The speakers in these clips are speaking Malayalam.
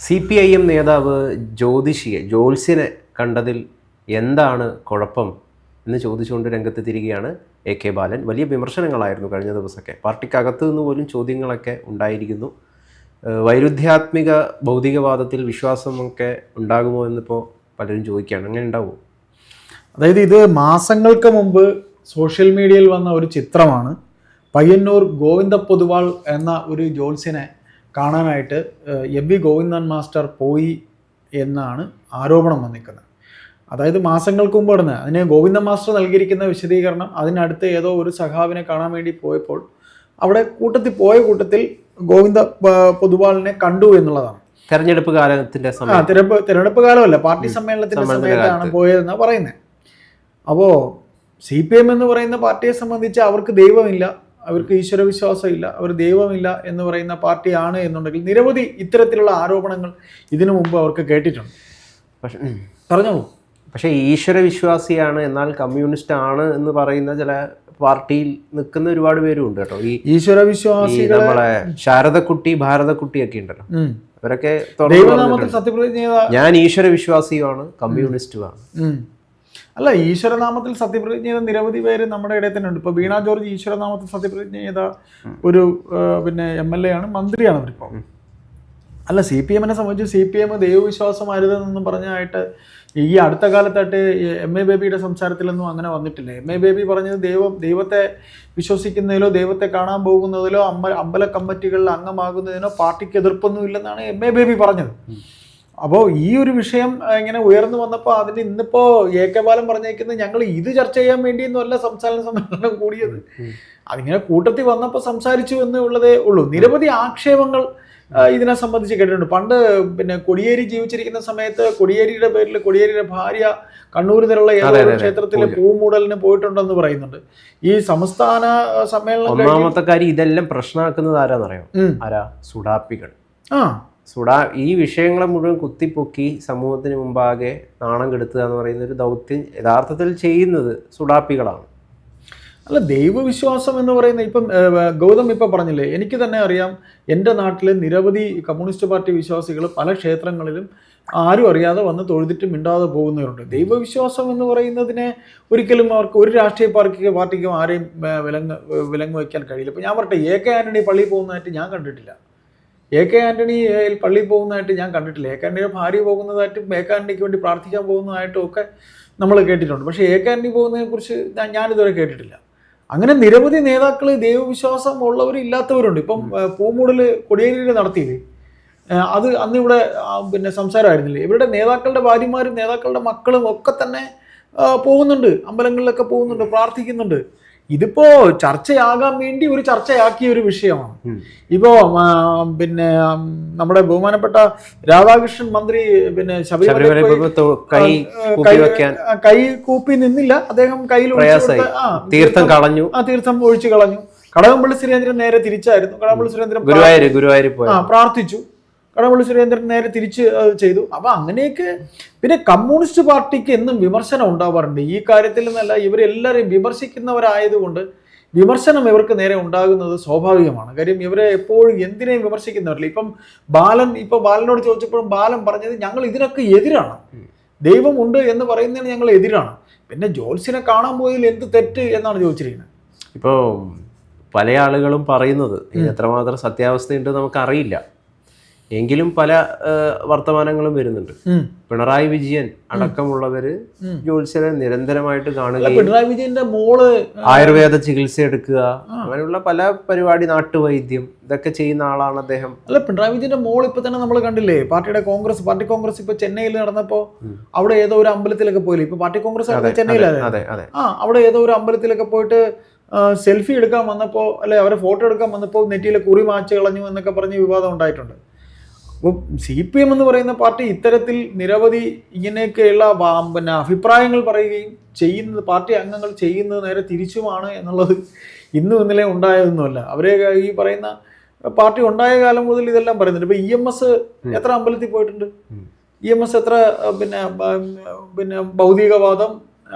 സി പി ഐ എം നേതാവ് ജ്യോതിഷിയെ ജ്യോത്സ്യനെ കണ്ടതിൽ എന്താണ് കുഴപ്പം എന്ന് ചോദിച്ചുകൊണ്ട് രംഗത്ത് എ കെ ബാലൻ. വലിയ വിമർശനങ്ങളായിരുന്നു കഴിഞ്ഞ ദിവസമൊക്കെ. പാർട്ടിക്കകത്ത് നിന്ന് പോലും ചോദ്യങ്ങളൊക്കെ ഉണ്ടായിരിക്കുന്നു. വൈരുദ്ധ്യാത്മിക ഭൗതികവാദത്തിൽ വിശ്വാസമൊക്കെ ഉണ്ടാകുമോ എന്നിപ്പോൾ പലരും ചോദിക്കുകയാണ്. അങ്ങനെ ഉണ്ടാവുമോ അതായത് ഇത് മാസങ്ങൾക്ക് മുമ്പ് സോഷ്യൽ മീഡിയയിൽ വന്ന ഒരു ചിത്രമാണ്. പയ്യന്നൂർ ഗോവിന്ദ പൊതുവാൾ എന്ന ഒരു ജോത്സ്യനെ കാണാനായിട്ട് എം വി ഗോവിന്ദൻ മാസ്റ്റർ പോയി എന്നാണ് ആരോപണം വന്നിരിക്കുന്നത്. അതായത് മാസങ്ങൾക്ക് മുമ്പ് നടന്ന് അതിന് ഗോവിന്ദൻ മാസ്റ്റർ നൽകിയിരിക്കുന്ന വിശദീകരണം അതിനടുത്ത് ഏതോ ഒരു സഖാവിനെ കാണാൻ വേണ്ടി പോയപ്പോൾ അവിടെ കൂട്ടത്തിൽ പോയ കൂട്ടത്തിൽ ഗോവിന്ദ പൊതുവാളിനെ കണ്ടു എന്നുള്ളതാണ്. തെരഞ്ഞെടുപ്പ് കാലത്തിന്റെ ആ തിരഞ്ഞെടുപ്പ് തിരഞ്ഞെടുപ്പ് കാലമല്ല പാർട്ടി സമ്മേളനത്തിന്റെ സമയത്താണ്. പോയതെന്നാണ് പറയുന്നത് അപ്പോൾ സി പി എം എന്ന് പറയുന്ന പാർട്ടിയെ സംബന്ധിച്ച് അവർക്ക് ദൈവമില്ല. അവർക്ക് ഈശ്വരവിശ്വാസമില്ല അവർ ദൈവമില്ല എന്ന് പറയുന്ന പാർട്ടിയാണ് എന്നുണ്ടെങ്കിൽ നിരവധി ഇത്തരത്തിലുള്ള ആരോപണങ്ങൾ ഇതിനു മുമ്പ് അവർക്ക് കേട്ടിട്ടുണ്ട്. പക്ഷേ പറഞ്ഞു പറഞ്ഞോളൂ. പക്ഷേ ഈശ്വര വിശ്വാസിയാണ് എന്നാൽ കമ്മ്യൂണിസ്റ്റ് ആണ് എന്ന് പറയുന്ന ചില പാർട്ടിയിൽ നിൽക്കുന്ന ഒരുപാട് പേരും ഉണ്ട് കേട്ടോ. ഈ ഈശ്വര ഈശ്വരവിശ്വാസികളെ നമ്മളെ ശാരദക്കുട്ടി ഭാരതക്കുട്ടി ഒക്കെ ഉണ്ടല്ലോ അവരൊക്കെ ഞാൻ ഈശ്വര വിശ്വാസിയുമാണ് കമ്മ്യൂണിസ്റ്റുമാണ്. അല്ല ഈശ്വരനാമത്തിൽ സത്യപ്രതിജ്ഞ ചെയ്ത നിരവധി പേര് നമ്മുടെ ഇടയിൽ തന്നെ ഉണ്ട് ഇപ്പൊ വീണ ജോർജ് ഈശ്വരനാമത്തിൽ സത്യപ്രതിജ്ഞ ചെയ്ത ഒരു പിന്നെ എം എൽ എ ആണ് മന്ത്രിയാണ് അവരിപ്പോ. അല്ല സി പി എമ്മിനെ സംബന്ധിച്ച് സി പി എം ദൈവവിശ്വാസം അരുതെന്നും പറഞ്ഞായിട്ട് ഈ അടുത്ത കാലത്തായിട്ട് എം എ ബേബിയുടെ സംസാരത്തിലൊന്നും അങ്ങനെ വന്നിട്ടില്ല. എം എ ബേബി പറഞ്ഞത് ദൈവം ദൈവത്തെ വിശ്വസിക്കുന്നതിലോ ദൈവത്തെ കാണാൻ പോകുന്നതിലോ അമ്പ അമ്പല കമ്മിറ്റികളിൽ അംഗമാകുന്നതിനോ പാർട്ടിക്ക് എതിർപ്പൊന്നും ഇല്ലെന്നാണ് എം എ ബേബി പറഞ്ഞത്. അപ്പോൾ ഈ ഒരു വിഷയം ഇങ്ങനെ ഉയർന്നു വന്നപ്പോൾ അതിന് ഇന്നിപ്പോ എ കെ ബാലൻ പറഞ്ഞേക്കുന്നത് ഞങ്ങൾ ഇത് ചർച്ച ചെയ്യാൻ വേണ്ടിയൊന്നുമല്ല സംസ്ഥാന സമ്മേളനം കൂടിയത്. അതിങ്ങനെ കൂട്ടത്തിൽ വന്നപ്പോൾ സംസാരിച്ചു എന്നുള്ളതേ ഉള്ളൂ. നിരവധി ആക്ഷേപങ്ങൾ ഇതിനെ സംബന്ധിച്ച് കേട്ടിട്ടുണ്ട്. പണ്ട് പിന്നെ കൊടിയേരി ജീവിച്ചിരിക്കുന്ന സമയത്ത് കൊടിയേരിയുടെ പേരിൽ കൊടിയേരിയുടെ ഭാര്യ കണ്ണൂരിൽ നിന്നുള്ള ഏതൊരു ക്ഷേത്രത്തിൽ. പൂമൂടലിന് പോയിട്ടുണ്ടെന്ന് പറയുന്നുണ്ട്. ഈ സംസ്ഥാന സമ്മേളനം ഒന്നാമത്തെ കാര്യം ഇതെല്ലാം പ്രശ്നമാക്കുന്നത് ആരാന്നറിയോ. ആരാ? സുഡാപ്പികൾ. ആ. സുഡാ ഈ വിഷയങ്ങളെ മുഴുവൻ കുത്തിപ്പൊക്കി സമൂഹത്തിന് മുമ്പാകെ നാണം കെടുത്തുക എന്ന് പറയുന്ന ഒരു ദൗത്യം യഥാർത്ഥത്തിൽ ചെയ്യുന്നത് സുഡാപ്പികളാണ്. അല്ല ദൈവവിശ്വാസം എന്ന് പറയുന്ന ഇപ്പം ഗൗതം ഇപ്പം പറഞ്ഞില്ലേ എനിക്ക് തന്നെ അറിയാം എന്റെ നാട്ടിൽ നിരവധി കമ്മ്യൂണിസ്റ്റ് പാർട്ടി വിശ്വാസികൾ പല ക്ഷേത്രങ്ങളിലും ആരും അറിയാതെ വന്ന് തൊഴുതിട്ട് മിണ്ടാതെ പോകുന്നവരുണ്ട്. ദൈവവിശ്വാസം എന്ന് പറയുന്നതിനെ ഒരിക്കലും അവർക്ക് ഒരു രാഷ്ട്രീയ പാർട്ടിക്ക് പാർട്ടിക്കും ആരെയും വിലങ്ങ് വിലങ്ങ് വയ്ക്കാൻ കഴിയില്ല. ഇപ്പം ഞാൻ പറട്ടെ എ കെ ആന്റണി പള്ളിയിൽ പോകുന്നതായിട്ട് ഞാൻ കണ്ടിട്ടില്ല. എ കെ ആന്റണി ഏഹ്, പള്ളിയിൽ പോകുന്നതായിട്ട് ഞാൻ കണ്ടിട്ടില്ല. എ കെ ആന്റണിയുടെ ഭാര്യ പോകുന്നതായിട്ടും എ കെ ആന്റണിക്ക് വേണ്ടി പ്രാർത്ഥിക്കാൻ പോകുന്നതായിട്ടും ഒക്കെ നമ്മൾ കേട്ടിട്ടുണ്ട്. പക്ഷേ എ കെ ആന്റണി പോകുന്നതിനെക്കുറിച്ച് ഞാൻ ഞാനിതുവരെ കേട്ടിട്ടില്ല. അങ്ങനെ നിരവധി നേതാക്കൾ ദൈവവിശ്വാസം ഉള്ളവരും ഇല്ലാത്തവരുണ്ട്. ഇപ്പം പൂമൂടൽ കൊടിയേരിയിൽ നടത്തിയത് അത് അന്ന് ഇവിടെ പിന്നെ സംസാരമായിരുന്നില്ലേ? ഇവരുടെ നേതാക്കളുടെ ഭാര്യമാരും നേതാക്കളുടെ മക്കളും ഒക്കെ തന്നെ പോകുന്നുണ്ട്. അമ്പലങ്ങളിലൊക്കെ പോകുന്നുണ്ട് പ്രാർത്ഥിക്കുന്നുണ്ട്. ഇതിപ്പോ ചർച്ചയാകാൻ വേണ്ടി ഒരു ചർച്ചയാക്കിയ ഒരു വിഷയമാണ്. ഇപ്പോ പിന്നെ നമ്മുടെ ബഹുമാനപ്പെട്ട രാധാകൃഷ്ണൻ മന്ത്രി പിന്നെ ശബരിമല കൈ കൂപ്പി വെക്കാൻ കൈ കൂപ്പി നിന്നില്ല. അദ്ദേഹം കയ്യിൽ തീർത്ഥം കളഞ്ഞു. ആ തീർത്ഥം ഒഴിച്ചു കളഞ്ഞു. കടകംപള്ളി സുരേന്ദ്രൻ നേരെ തിരിച്ചായിരുന്നു. കടകംപള്ളി സുരേന്ദ്രൻ ഗുരുവായൂർ ഗുരുവായൂർ പോയ ആ പ്രാർത്ഥിച്ചു. കടകംപള്ളി സുരേന്ദ്രൻ നേരെ തിരിച്ച് ചെയ്തു. അപ്പൊ അങ്ങനെയൊക്കെ പിന്നെ കമ്മ്യൂണിസ്റ്റ് പാർട്ടിക്ക് എന്നും വിമർശനം ഉണ്ടാവാറുണ്ട്. ഈ കാര്യത്തിൽ നിന്നല്ല ഇവരെല്ലാവരെയും വിമർശിക്കുന്നവരായതുകൊണ്ട് വിമർശനം ഇവർക്ക് നേരെ ഉണ്ടാകുന്നത് സ്വാഭാവികമാണ്. കാര്യം ഇവരെ എപ്പോഴും എന്തിനേയും വിമർശിക്കുന്നവരില്ല. ഇപ്പം ബാലൻ ഇപ്പൊ ബാലനോട് ചോദിച്ചപ്പോഴും ബാലൻ പറഞ്ഞത് ഞങ്ങൾ ഇതിനൊക്കെ എതിരാണ്. ദൈവമുണ്ട് എന്ന് പറയുന്നതിന് ഞങ്ങൾ എതിരാണ്. പിന്നെ ജോത്സ്യനെ കാണാൻ പോയതിൽ എന്ത് തെറ്റ് എന്നാണ് ചോദിച്ചിരിക്കുന്നത്. ഇപ്പോൾ പല ആളുകളും പറയുന്നത് എത്രമാത്രം സത്യാവസ്ഥയുണ്ട് നമുക്കറിയില്ല. എങ്കിലും പല വർത്തമാനങ്ങളും വരുന്നുണ്ട്. പിണറായി വിജയൻ അടക്കമുള്ളവര്. ജ്യോത്സ്യനെ നിരന്തരമായിട്ട് കാണുക കാണുകയും പിണറായി വിജയന്റെ മോൾ ആയുർവേദ ചികിത്സ എടുക്കുക അങ്ങനെയുള്ള പല പരിപാടി നാട്ടുവൈദ്യം ഇതൊക്കെ ചെയ്യുന്ന ആളാണ് അദ്ദേഹം. അല്ല പിണറായി വിജയന്റെ മോൾ ഇപ്പൊ തന്നെ നമ്മൾ കണ്ടില്ലേ പാർട്ടിയുടെ കോൺഗ്രസ് പാർട്ടി കോൺഗ്രസ് ഇപ്പൊ ചെന്നൈയിൽ നടന്നപ്പോ. അവിടെ ഏതോ ഒരു അമ്പലത്തിലൊക്കെ പോയില്ലേ? ഇപ്പൊ പാർട്ടി കോൺഗ്രസ് ചെന്നൈയിലെ ചെന്നൈയിലല്ലേ? ആ അവിടെ ഏതോ ഒരു അമ്പലത്തിലൊക്കെ പോയിട്ട് സെൽഫി എടുക്കാൻ വന്നപ്പോ അല്ലെ അവരെ ഫോട്ടോ എടുക്കാൻ വന്നപ്പോൾ നെറ്റിയിലെ കുറി മാച്ച് കളഞ്ഞു എന്നൊക്കെ പറഞ്ഞ് വിവാദം ഉണ്ടായിട്ടുണ്ട്. അപ്പോൾ സി പി എം എന്ന് പറയുന്ന പാർട്ടി ഇത്തരത്തിൽ നിരവധി ഇങ്ങനെയൊക്കെയുള്ള പിന്നെ അഭിപ്രായങ്ങൾ പറയുകയും ചെയ്യുന്നത് പാർട്ടി അംഗങ്ങൾ ചെയ്യുന്നത് നേരെ തിരിച്ചുമാണ് എന്നുള്ളത് ഇന്നും ഇന്നലെ ഉണ്ടായതൊന്നുമല്ല. അവരെ ഈ പറയുന്ന പാർട്ടി ഉണ്ടായ കാലം മുതൽ ഇതെല്ലാം പറയുന്നുണ്ട്. ഇപ്പൊ ഇ എം എസ് എത്ര അമ്പലത്തിൽ പോയിട്ടുണ്ട്. ഇ എം എസ് എത്ര പിന്നെ പിന്നെ ഭൗതികവാദം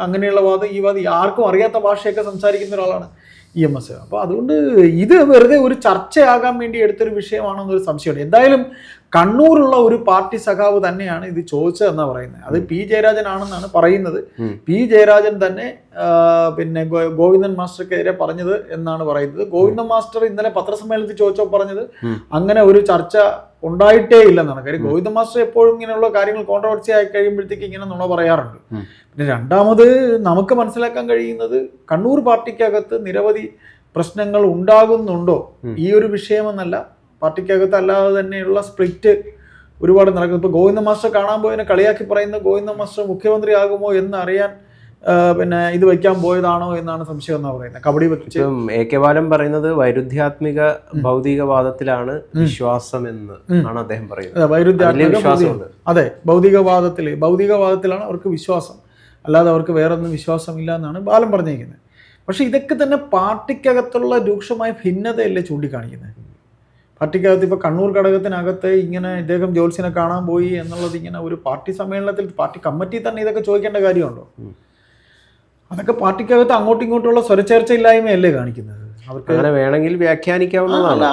അങ്ങനെയുള്ള വാദം ഈ വാദം ആർക്കും അറിയാത്ത ഭാഷയൊക്കെ സംസാരിക്കുന്ന ഒരാളാണ് ഇ എം എസ് അപ്പോൾ അതുകൊണ്ട് ഇത് വെറുതെ ഒരു ചർച്ചയാകാൻ വേണ്ടി എടുത്തൊരു വിഷയമാണെന്നൊരു സംശയമുണ്ട്. എന്തായാലും കണ്ണൂരുള്ള ഒരു പാർട്ടി സഖാവ് തന്നെയാണ് ഇത് ചോദിച്ചതെന്നാണ് പറയുന്നത്. അത് പി ജയരാജൻ ആണെന്നാണ് പറയുന്നത് പി ജയരാജൻ തന്നെ പിന്നെ ഗോവിന്ദൻ മാസ്റ്റർക്കെതിരെ പറഞ്ഞത് എന്നാണ് പറയുന്നത്. ഗോവിന്ദൻ മാസ്റ്റർ ഇന്നലെ പത്രസമ്മേളനത്തിൽ ചോദിച്ചോ പറഞ്ഞത് അങ്ങനെ ഒരു ചർച്ച ഉണ്ടായിട്ടേ ഇല്ലെന്നാണ്. കാര്യം ഗോവിന്ദ മാസ്റ്റർ എപ്പോഴും ഇങ്ങനെയുള്ള കാര്യങ്ങൾ കോൺട്രവേഴ്സി ആയി കഴിയുമ്പോഴത്തേക്ക് ഇങ്ങനെ നുണ പറയാറുണ്ട് പിന്നെ രണ്ടാമത് നമുക്ക് മനസ്സിലാക്കാൻ കഴിയുന്നത് കണ്ണൂർ പാർട്ടിക്കകത്ത് നിരവധി പ്രശ്നങ്ങൾ ഉണ്ടാകുന്നുണ്ടോ? ഈ ഒരു വിഷയമെന്നല്ല പാർട്ടിക്കകത്ത് അല്ലാതെ തന്നെയുള്ള സ്പ്ലിറ്റ് ഒരുപാട് നടക്കുന്നു. ഇപ്പോൾ ഗോവിന്ദ മാസ്റ്റർ കാണാൻ പോയതിനെ കളിയാക്കി പറയുന്ന ഗോവിന്ദ മാസ്റ്റർ മുഖ്യമന്ത്രി ആകുമോ എന്ന് അറിയാൻ പിന്നെ ഇത് വയ്ക്കാൻ പോയതാണോ എന്നാണ് സംശയം എന്നാ പറയുന്നത്. കബഡി വെച്ച് എ കെ ബാലൻ പറയുന്നത് വൈരുദ്ധ്യാത്മിക ഭൗതികവാദത്തിലാണ് വിശ്വാസം എന്ന് ആണ് അദ്ദേഹം പറയുന്നത്. വൈരുദ്ധ്യാത്മിക അതെ ഭൗതികവാദത്തിൽ ഭൗതികവാദത്തിലാണ് അവർക്ക് വിശ്വാസം. അല്ലാതെ അവർക്ക് വേറൊന്നും വിശ്വാസമില്ല എന്നാണ് ബാലൻ പറഞ്ഞിരിക്കുന്നത്. പക്ഷെ ഇതൊക്കെ തന്നെ പാർട്ടിക്കകത്തുള്ള രൂക്ഷമായ ഭിന്നതയല്ലേ ചൂണ്ടിക്കാണിക്കുന്നത്. പാർട്ടിക്കകത്ത് ഇപ്പോൾ കണ്ണൂർ ഘടകത്തിനകത്ത് ഇങ്ങനെ ഇദ്ദേഹം ജോത്സ്യനെ കാണാൻ പോയി എന്നുള്ളത് ഇങ്ങനെ ഒരു പാർട്ടി സമ്മേളനത്തിൽ പാർട്ടി കമ്മിറ്റി തന്നെ ഇതൊക്കെ ചോദിക്കേണ്ട കാര്യമുണ്ടോ? അതൊക്കെ പാർട്ടിക്കകത്ത് അങ്ങോട്ടും ഇങ്ങോട്ടുള്ള സ്വരച്ചേർച്ച ഇല്ലായ്മയല്ലേ കാണിക്കുന്നത്? അവർക്ക് അങ്ങനെ വേണമെങ്കിൽ വ്യാഖ്യാനിക്കാവുന്നതാണ്.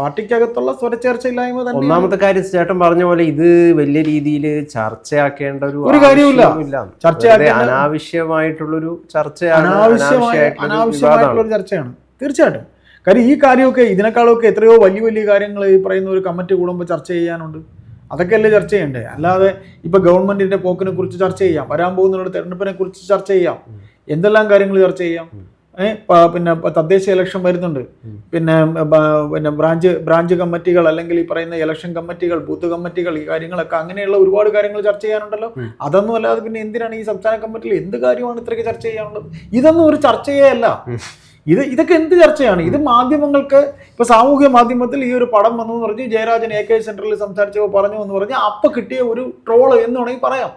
പാർട്ടിക്കകത്തുള്ള സ്വരച്ചേർച്ചയില്ലായ്മ തന്നെ ഒന്നാമത്തെ കാര്യം ചേട്ടൻ പറഞ്ഞ പോലെ ഇത് വലിയ രീതിയിൽ ചർച്ചയാക്കേണ്ട ഒരു ഒരു വെറുതെ അനാവശ്യമായിട്ടുള്ളൊരു ചർച്ചയാണ് അനാവശ്യമായ അനാവശ്യമായിട്ടുള്ള ഒരു ചർച്ചയാണ്. തീർച്ചയായിട്ടും. കാര്യം ഈ കാര്യമൊക്കെ ഇതിനേക്കാളൊക്കെ എത്രയോ വലിയ വലിയ കാര്യങ്ങൾ ഈ പറയുന്ന ഒരു കമ്മിറ്റി കൂടുമ്പോൾ ചർച്ച ചെയ്യാനുണ്ട്. അതൊക്കെ അല്ലേ ചർച്ച ചെയ്യണ്ടേ? അല്ലാതെ ഇപ്പൊ ഗവൺമെന്റിന്റെ പോക്കിനെ കുറിച്ച് ചർച്ച ചെയ്യാം. വരാൻ പോകുന്ന തെരഞ്ഞെടുപ്പിനെ കുറിച്ച് ചർച്ച ചെയ്യാം. എന്തെല്ലാം കാര്യങ്ങൾ ചർച്ച ചെയ്യാം? പിന്നെ തദ്ദേശ ഇലക്ഷൻ വരുന്നുണ്ട്. പിന്നെ പിന്നെ ബ്രാഞ്ച് ബ്രാഞ്ച് കമ്മിറ്റികൾ അല്ലെങ്കിൽ ഈ പറയുന്ന ഇലക്ഷൻ കമ്മിറ്റികൾ ബൂത്ത് കമ്മിറ്റികൾ ഈ കാര്യങ്ങളൊക്കെ അങ്ങനെയുള്ള ഒരുപാട് കാര്യങ്ങൾ ചർച്ച ചെയ്യാനുണ്ടല്ലോ. അതൊന്നും അല്ലാതെ പിന്നെ എന്തിനാണ് ഈ സംസ്ഥാന കമ്മിറ്റിയിൽ എന്ത് കാര്യമാണ് ഇത്രയ്ക്ക് ചർച്ച ചെയ്യാനുള്ളത്? ഇതൊന്നും ഒരു ചർച്ചയേ അല്ല. ഇത് ഇതൊക്കെ എന്ത് ചർച്ചയാണ്? ഇത് മാധ്യമങ്ങൾക്ക് ഇപ്പൊ സാമൂഹ്യ മാധ്യമത്തിൽ ഈ ഒരു പടം വന്നു എന്ന് പറഞ്ഞ് ജയരാജൻ എ കെ സെന്ററിൽ സംസാരിച്ചപ്പോൾ പറഞ്ഞു എന്ന് പറഞ്ഞ് അപ്പൊ കിട്ടിയ ഒരു ട്രോൾ എന്ന് വേണമെങ്കിൽ പറയാം.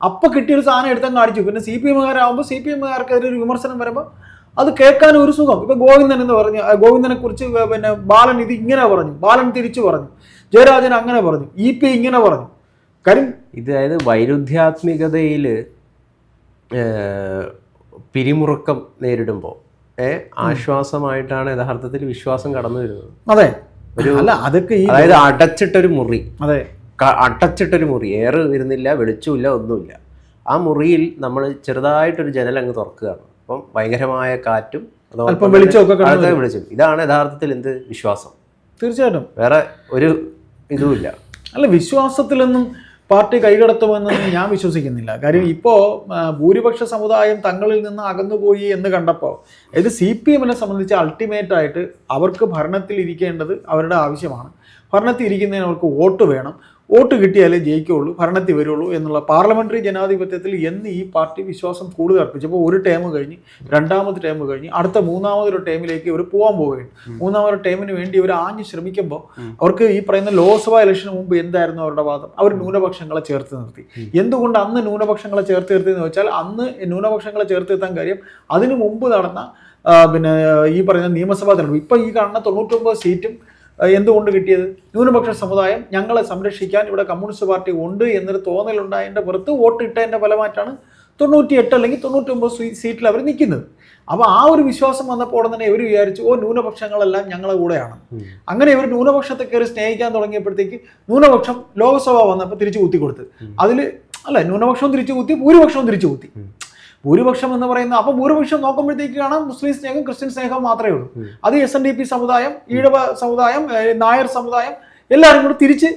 അപ്പൊ കിട്ടിയ ഒരു സാധനം എടുത്തങ്ങ് കാണിച്ചു പിന്നെ സി പി എമ്മുകാരാകുമ്പോൾ സി പി എമ്മുകാർക്കെതിരെ ഒരു വിമർശനം വരുമ്പോൾ അത് കേൾക്കാൻ ഒരു സുഖം. ഇപ്പൊ ഗോവിന്ദൻ എന്ന് പറഞ്ഞു ഗോവിന്ദനെ കുറിച്ച് പിന്നെ ബാലൻ ഇത് ഇങ്ങനെ പറഞ്ഞു. ബാലൻ തിരിച്ചു പറഞ്ഞു. ജയരാജൻ അങ്ങനെ പറഞ്ഞു. ഇ പി ഇങ്ങനെ പറഞ്ഞു. കാര്യം ഇത് അതായത് വൈരുദ്ധ്യാത്മികതയിൽ പിരിമുറുക്കം നേരിടുമ്പോൾ ആശ്വാസമായിട്ടാണ് യഥാർത്ഥത്തിൽ വിശ്വാസം കടന്നു വരുന്നത്. അതെ. ഒരു- അല്ല അതൊക്കെ ഈ അതായത് അടച്ചിട്ടൊരു മുറി. അതെ. അടച്ചിട്ടൊരു മുറി. എയർ വരുന്നില്ല വെളിച്ചമില്ല ഒന്നുമില്ല. ആ മുറിയിൽ നമ്മൾ ചെറുതായിട്ടൊരു ജനൽ അങ്ങ് തുറക്കുകയാണ്. അപ്പം ഭയങ്കരമായ കാറ്റും അല്പം വെളിച്ചമൊക്കെ വെളിച്ചം. ഇതാണ് യഥാർത്ഥത്തിൽ എന്ത് വിശ്വാസം. തീർച്ചയായിട്ടും. വേറെ ഒരു ഇതുമില്ല. അല്ല വിശ്വാസത്തിലൊന്നും പാർട്ടി കൈകടത്തുമെന്ന് ഞാൻ വിശ്വസിക്കുന്നില്ല. കാര്യം ഇപ്പോൾ ഭൂരിപക്ഷ സമുദായം തങ്ങളിൽ നിന്ന് അകന്നുപോയി എന്ന് കണ്ടപ്പോൾ ഇത് സി പി എമ്മിനെ സംബന്ധിച്ച് അൾട്ടിമേറ്റ് ആയിട്ട് അവർക്ക് ഭരണത്തിൽ ഇരിക്കേണ്ടത് അവരുടെ ആവശ്യമാണ്. ഭരണത്തിൽ ഇരിക്കുന്നതിന് അവർക്ക് വോട്ട് വേണം. വോട്ട് കിട്ടിയാലേ ജയിക്കുള്ളൂ ഭരണത്തിൽ വരുള്ളൂ എന്നുള്ള പാർലമെന്ററി ജനാധിപത്യത്തിൽ എന്ന് ഈ പാർട്ടി വിശ്വാസം കൂടുതൽ അർപ്പിച്ചപ്പോൾ ഒരു ടേം കഴിഞ്ഞ് രണ്ടാമത് ടേം കഴിഞ്ഞ് അടുത്ത മൂന്നാമതൊരു ടേമിലേക്ക് ഇവർ പോകാൻ പോവുകയാണ്. മൂന്നാമതൊരു ടേമിന് വേണ്ടി ഇവർ ആഞ്ഞ് ശ്രമിക്കുമ്പോൾ അവർക്ക് ഈ പറയുന്ന ലോക്സഭാ ഇലക്ഷന് മുമ്പ് എന്തായിരുന്നു അവരുടെ വാദം? അവർ ന്യൂനപക്ഷങ്ങളെ ചേർത്ത് നിർത്തി. എന്തുകൊണ്ട് അന്ന് ന്യൂനപക്ഷങ്ങളെ ചേർത്ത് നിർത്തി എന്ന് വെച്ചാൽ അന്ന് ന്യൂനപക്ഷങ്ങളെ ചേർത്ത് നിർത്താൻ കാര്യം അതിനു മുമ്പ് നടന്ന പിന്നെ ഈ പറയുന്ന നിയമസഭാ തെരഞ്ഞെടുപ്പ്. ഇപ്പം ഈ കാണുന്ന തൊണ്ണൂറ്റൊമ്പത് സീറ്റും എന്തുകൊണ്ട് കിട്ടിയത്? ന്യൂനപക്ഷ സമുദായം ഞങ്ങളെ സംരക്ഷിക്കാൻ ഇവിടെ കമ്മ്യൂണിസ്റ്റ് പാർട്ടി ഉണ്ട് എന്നൊരു തോന്നലുണ്ടായതിന്റെ പുറത്ത് വോട്ട് ഇട്ടതിന്റെ ഫലമായിട്ടാണ് തൊണ്ണൂറ്റി എട്ട് അല്ലെങ്കിൽ തൊണ്ണൂറ്റൊമ്പത് സീറ്റിൽ അവർ നിൽക്കുന്നത്. അപ്പോൾ ആ ഒരു വിശ്വാസം വന്നപ്പോൾ തന്നെ ഇവർ വിചാരിച്ചു ഓ ന്യൂനപക്ഷങ്ങളെല്ലാം ഞങ്ങളെ കൂടെയാണ്. അങ്ങനെ ഇവർ ന്യൂനപക്ഷത്തെ കയറി സ്നേഹിക്കാൻ തുടങ്ങിയപ്പോഴത്തേക്ക് ന്യൂനപക്ഷം ലോകസഭ വന്നപ്പോൾ തിരിച്ചു കുത്തി കൊടുത്ത് അതിൽ അല്ല ന്യൂനപക്ഷവും തിരിച്ചു കുത്തി ഭൂരിപക്ഷവും തിരിച്ചു കുത്തി. ഭൂരിപക്ഷം എന്ന് പറയുന്ന അപ്പോൾ ഭൂരിപക്ഷം നോക്കുമ്പോഴത്തേക്കാണ് കാണാം മുസ്ലിം സ്നേഹം ക്രിസ്ത്യൻ സ്നേഹം മാത്രമേ ഉള്ളൂ. അത് എസ് എൻ ഡി പി സമുദായം ഈഴവ സമുദായം നായർ സമുദായം എല്ലാവരും കൂടി തിരിച്ച്.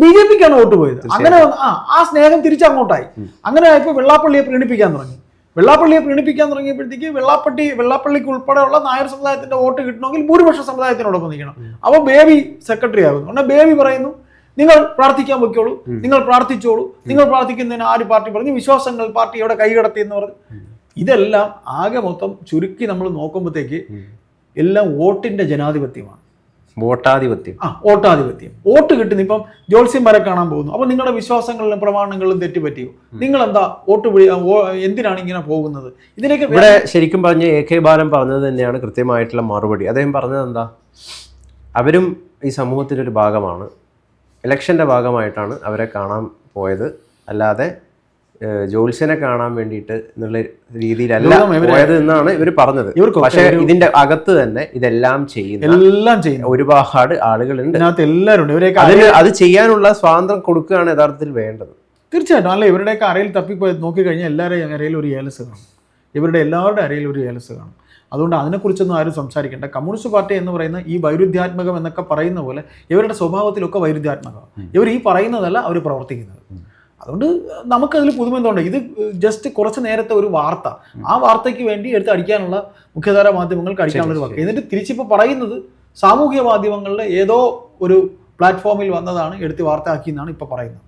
ബി ജെ പിക്കാണ് വോട്ട് പോയത്. അങ്ങനെ ആ ആ സ്നേഹം തിരിച്ച് അങ്ങോട്ടായി അങ്ങനെ ആയപ്പോൾ വെള്ളാപ്പള്ളിയെ പ്രീണിപ്പിക്കാൻ തുടങ്ങി. വെള്ളാപ്പള്ളിയെ പ്രീണിപ്പിക്കാൻ തുടങ്ങിയപ്പോഴത്തേക്ക് വെള്ളാപ്പള്ളി വെള്ളാപ്പള്ളിക്ക് ഉൾപ്പെടെയുള്ള നായർ സമുദായത്തിന്റെ വോട്ട് കിട്ടണമെങ്കിൽ ഭൂരിപക്ഷ സമുദായത്തിനോടൊപ്പം നിൽക്കണം. അപ്പോൾ ബേബി സെക്രട്ടറി ആകുന്നു. ഉടനെ ബേബി പറയുന്നു നിങ്ങൾ പ്രാർത്ഥിക്കാൻ വെക്കോളൂ നിങ്ങൾ പ്രാർത്ഥിച്ചോളൂ. നിങ്ങൾ പ്രാർത്ഥിക്കുന്നതിന് ആര് പാർട്ടി പറഞ്ഞു? വിശ്വാസങ്ങൾ പാർട്ടി പാർട്ടിയുടെ കൈകടത്തി എന്ന് പറഞ്ഞു. ഇതെല്ലാം ആകെ മൊത്തം ചുരുക്കി നമ്മൾ നോക്കുമ്പോഴത്തേക്ക് എല്ലാം വോട്ടിന്റെ ജനാധിപത്യമാണ്. വോട്ടാധിപത്യം. ആ വോട്ടാധിപത്യം. വോട്ട് കിട്ടുന്ന. ഇപ്പം ജോത്സ്യം വരെ കാണാൻ പോകുന്നു. അപ്പൊ നിങ്ങളുടെ വിശ്വാസങ്ങളിലും പ്രമാണങ്ങളിലും തെറ്റുപറ്റിയോ? നിങ്ങൾ എന്താ വോട്ട് എന്തിനാണ് ഇങ്ങനെ പോകുന്നത്? ഇതിനൊക്കെ ഇവിടെ ശരിക്കും പറഞ്ഞ എ കെ ബാലൻ പറഞ്ഞത് തന്നെയാണ് കൃത്യമായിട്ടുള്ള മറുപടി. അദ്ദേഹം പറഞ്ഞത് എന്താ അവരും ഈ സമൂഹത്തിന്റെ ഒരു ഭാഗമാണ്. ഇലക്ഷന്റെ ഭാഗമായിട്ടാണ് അവരെ കാണാൻ പോയത്. അല്ലാതെ ജോത്സ്യനെ കാണാൻ വേണ്ടിയിട്ട് എന്നുള്ള രീതിയിലല്ല പോയത് എന്നാണ് ഇവർ പറഞ്ഞത്. പക്ഷേ ഇതിന്റെ അകത്ത് തന്നെ ഇതെല്ലാം ചെയ്യുന്നു എല്ലാം ചെയ്യുന്നു. ഒരുപാട് ആളുകളുണ്ട്. എല്ലാവരും അതിന് അത് ചെയ്യാനുള്ള സ്വാതന്ത്ര്യം കൊടുക്കുകയാണ് യഥാർത്ഥത്തിൽ വേണ്ടത്. തീർച്ചയായിട്ടും. അല്ല ഇവരുടെയൊക്കെ അറിയിൽ തപ്പിപ്പോയി നോക്കിക്കഴിഞ്ഞാൽ എല്ലാവരുടെയും അരയിൽ ഒരു ഏലസ് കാണും. ഇവരുടെ എല്ലാവരുടെ അരയിൽ ഒരു ഏലസ് കാണും. അതുകൊണ്ട് അതിനെക്കുറിച്ചൊന്നും ആരും സംസാരിക്കേണ്ട. കമ്മ്യൂണിസ്റ്റ് പാർട്ടി എന്ന് പറയുന്ന ഈ വൈരുദ്ധ്യാത്മകം എന്നൊക്കെ പറയുന്ന പോലെ ഇവരുടെ സ്വഭാവത്തിലൊക്കെ വൈരുദ്ധ്യാത്മകമാണ്. ഇവർ ഈ പറയുന്നതല്ല അവർ പ്രവർത്തിക്കുന്നത്. അതുകൊണ്ട് നമുക്കതിൽ പുതുമ എന്തുകൊണ്ട് ഇത് ജസ്റ്റ് കുറച്ച് നേരത്തെ ഒരു വാർത്ത. ആ വാർത്തയ്ക്ക് വേണ്ടി എടുത്ത് അടിക്കാനുള്ള മുഖ്യധാര മാധ്യമങ്ങൾക്ക് അടിക്കാനുള്ള ഒരു വാക്ക് എന്നിട്ട് തിരിച്ചിപ്പോൾ പറയുന്നത് സാമൂഹ്യ മാധ്യമങ്ങളുടെ ഏതോ ഒരു പ്ലാറ്റ്ഫോമിൽ വന്നതാണ് എടുത്ത് വാർത്ത എന്നാണ് ഇപ്പോൾ പറയുന്നത്.